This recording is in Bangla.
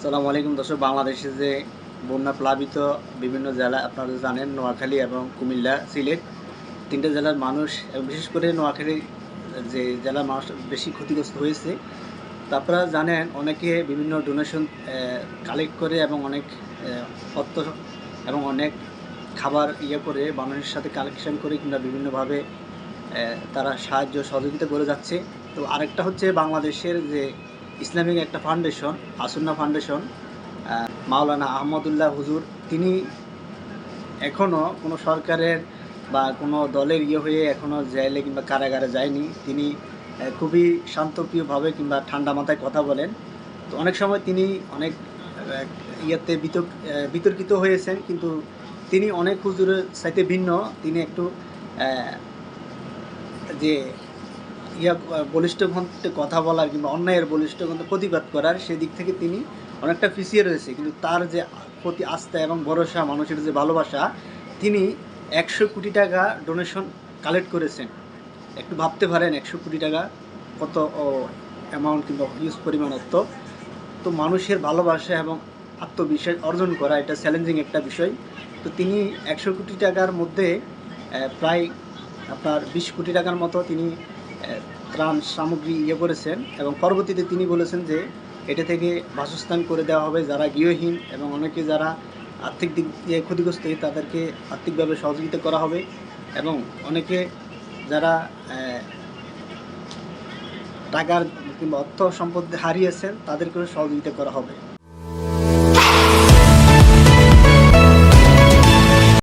আসসালামু আলাইকুম দর্শক, বাংলাদেশে যে বন্যা প্লাবিত বিভিন্ন জেলা আপনারা জানেন, নোয়াখালী এবং কুমিল্লা, সিলেট। তিনটে জেলার মানুষ বিশেষ করে নোয়াখালী যে জেলার মানুষ বেশি ক্ষতিগ্রস্ত হয়েছে। তা আপনারা জানেন, অনেকে বিভিন্ন ডোনেশন কালেক্ট করে এবং অনেক অর্থ এবং অনেক খাবার ইয়ে করে মানুষের সাথে কালেকশন করে কিংবা বিভিন্নভাবে তারা সাহায্য সহযোগিতা করে যাচ্ছে। তো আরেকটা হচ্ছে বাংলাদেশের যে ইসলামিক একটা ফাউন্ডেশন আসুন্না ফাউন্ডেশন মাওলানা আহমদুল্লাহ হুজুর। তিনি এখনও কোনো সরকারের বা কোনো দলের ইয়ে হয়ে এখনও জেলে কিংবা কারাগারে যায়নি। তিনি খুবই শান্তপ্রিয়ভাবে কিংবা ঠান্ডা মাথায় কথা বলেন। তো অনেক সময় তিনি অনেক ইয়েতে বিতর্ক বিতর্কিত হয়েছেন, কিন্তু তিনি অনেক হুজুরের সাথে ভিন্ন। তিনি একটু যে ইয়া বলিষ্ঠ কণ্ঠে কথা বলার কিংবা অন্যায়ের বলিষ্ঠ কণ্ঠে প্রতিবাদ করার সেদিক থেকে তিনি অনেকটা পিছিয়ে রয়েছে। কিন্তু তার যে প্রতি আস্থা এবং ভরসা, মানুষের যে ভালোবাসা, তিনি একশো কোটি টাকা ডোনেশন কালেক্ট করেছেন। একটু ভাবতে পারেন, একশো কোটি টাকা কত অ্যামাউন্ট কিংবা হিউজ পরিমাণ অর্থ তো মানুষের ভালোবাসা এবং আত্মবিশ্বাস অর্জন করা এটা চ্যালেঞ্জিং একটা বিষয়। তো তিনি একশো কোটি টাকার মধ্যে প্রায় আপনার বিশ কোটি টাকার মতো তিনি ত্রাণ সামগ্রী ইয়ে করেছেন এবং পরবর্তীতে তিনি বলেছেন যে এটা থেকে বাসস্থান করে দেওয়া হবে যারা গৃহহীন এবং অনেকে যারা আর্থিক দিক দিয়ে ক্ষতিগ্রস্ত, তাদেরকে আর্থিকভাবে সহযোগিতা করা হবে এবং অনেকে যারা টাকার কিংবা অর্থ সম্পদ হারিয়েছেন, তাদেরকেও সহযোগিতা করা হবে।